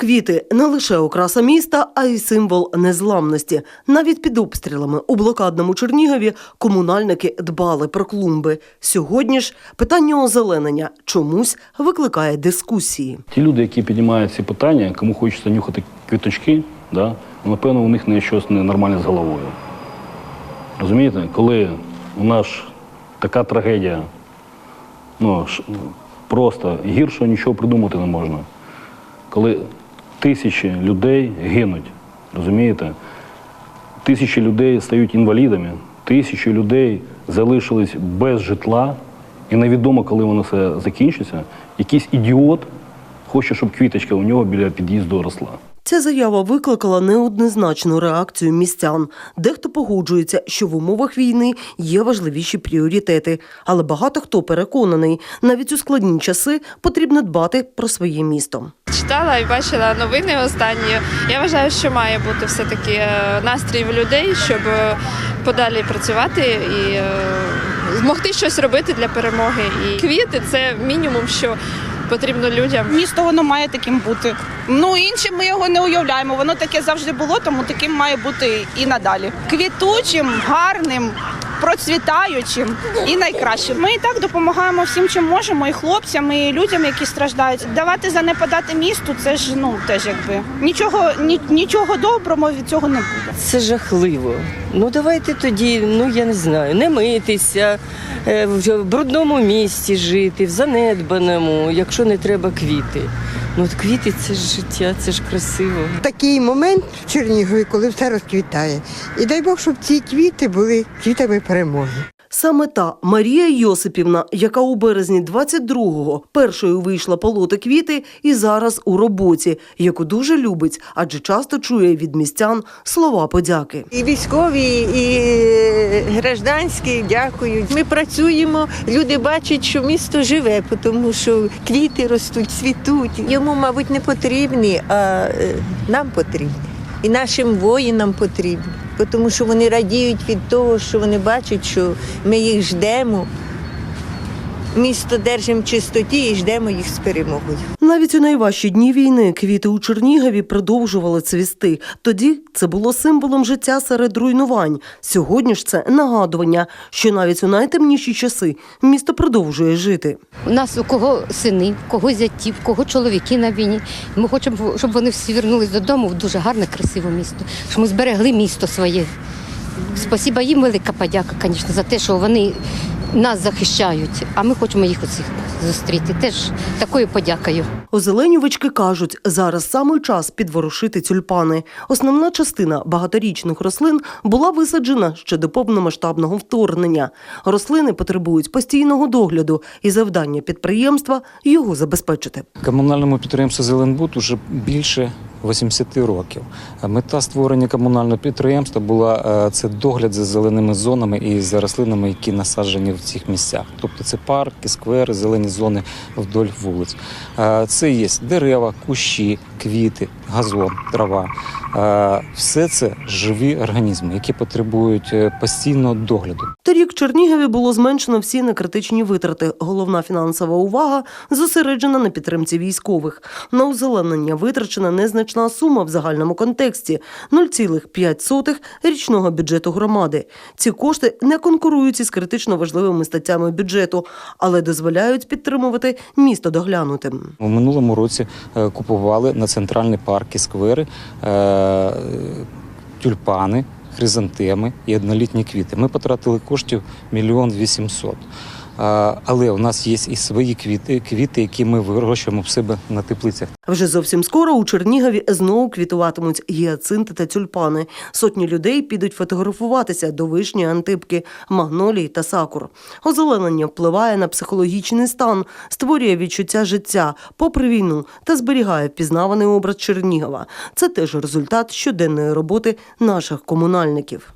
Квіти не лише окраса міста, а й символ незламності. Навіть під обстрілами у блокадному Чернігові комунальники дбали про клумби. Сьогодні ж питання озеленення чомусь викликає дискусії. Ті люди, які піднімають ці питання, кому хочеться нюхати квіточки, да, ну, напевно, у них не щось ненормальне з головою. Розумієте, коли у нас така трагедія, ну, просто гіршого нічого придумати не можна. Коли тисячі людей гинуть, розумієте? Тисячі людей стають інвалідами, тисячі людей залишились без житла, і невідомо, коли воно все закінчиться. Якийсь ідіот хоче, щоб квіточка у нього біля під'їзду росла. Ця заява викликала неоднозначну реакцію містян. Дехто погоджується, що в умовах війни є важливіші пріоритети, але багато хто переконаний, навіть у складні часи потрібно дбати про своє місто. Читала і бачила новини останні. Я вважаю, що має бути все-таки е, настрій в людей, щоб е, подалі працювати і е, змогти щось робити для перемоги. І квіти це мінімум, що потрібно людям. Місто воно має таким бути. Ну іншим ми його не уявляємо. Воно таке завжди було, тому таким має бути і надалі. Квітучим, гарним, процвітаючим і найкращим. Ми і так допомагаємо всім, чим можемо, і хлопцям, і людям, які страждають. Давати занепадати місту, це ж ну теж якби нічого, ні, нічого доброго від цього не буде. Це жахливо. Ну давайте тоді, ну я не знаю, не митися, е, в брудному місті жити, в занедбаному, якщо не треба квіти. Ну от квіти це ж життя, це ж красиво. такий момент в Чернігові, коли все розквітає. І дай Бог, щоб ці квіти були квітами перемоги. Саме та Марія Йосипівна, яка у березні 22-го першою вийшла полоти квіти і зараз у роботі, яку дуже любить, адже часто чує від містян слова подяки. І військові, і гражданські дякують. Ми працюємо, люди бачать, що місто живе, тому що квіти ростуть, цвітуть. Йому, мабуть, не потрібні, а е, нам потрібні. І нашим воїнам потрібні, тому що вони радіють від того, що вони бачать, що ми їх ждемо. Місто держимо в чистоті і ждемо їх з перемогою. Навіть у найважчі дні війни квіти у Чернігові продовжували цвісти. Тоді це було символом життя серед руйнувань. Сьогодні ж це нагадування, що навіть у найтемніші часи місто продовжує жити. У нас у кого сини, у кого зяті, у кого чоловіки на війні. Ми хочемо, щоб вони всі вернулись додому в дуже гарне, красиве місто, щоб ми зберегли місто своє. Спасіба їм велика подяка, звісно, за те, що вони нас захищають, а ми хочемо їх усіх зустріти. Теж такою подякою. Озеленювачки кажуть, зараз саме час підворушити тюльпани. Основна частина багаторічних рослин була висаджена ще до повномасштабного вторгнення. Рослини потребують постійного догляду, і завдання підприємства його забезпечити. Комунальному підприємству Зеленбуд уже більше 80 років. Мета створення комунального підприємства була е, це догляд за зеленими зонами і за рослинами, які насаджені в цих місцях. Тобто це парки, сквери, зелені зони вдоль вулиць. Е, Це є дерева, кущі, квіти, газон, трава. Е, Все це живі організми, які потребують постійного догляду. Торік Чернігові було зменшено всі некритичні витрати. Головна фінансова увага зосереджена на підтримці військових. На озеленення витрачена незначна сума в загальному контексті 0,5 річного бюджету громади. Ці кошти не конкурують із критично важливими статтями бюджету, але дозволяють підтримувати місто доглянутим. У минулому році е, купували на центральні парки, сквери е, тюльпани, хризантеми і однолітні квіти. Ми потратили коштів мільйон вісімсот. Але у нас є і свої квіти, квіти, які ми вирощуємо в себе на теплицях. Вже зовсім скоро у Чернігові знову квітуватимуть гіацинти та тюльпани. Сотні людей підуть фотографуватися до вишні, антипки, магнолій та сакур. Озеленення впливає на психологічний стан, створює відчуття життя попри війну та зберігає впізнаваний образ Чернігова. Це теж результат щоденної роботи наших комунальників.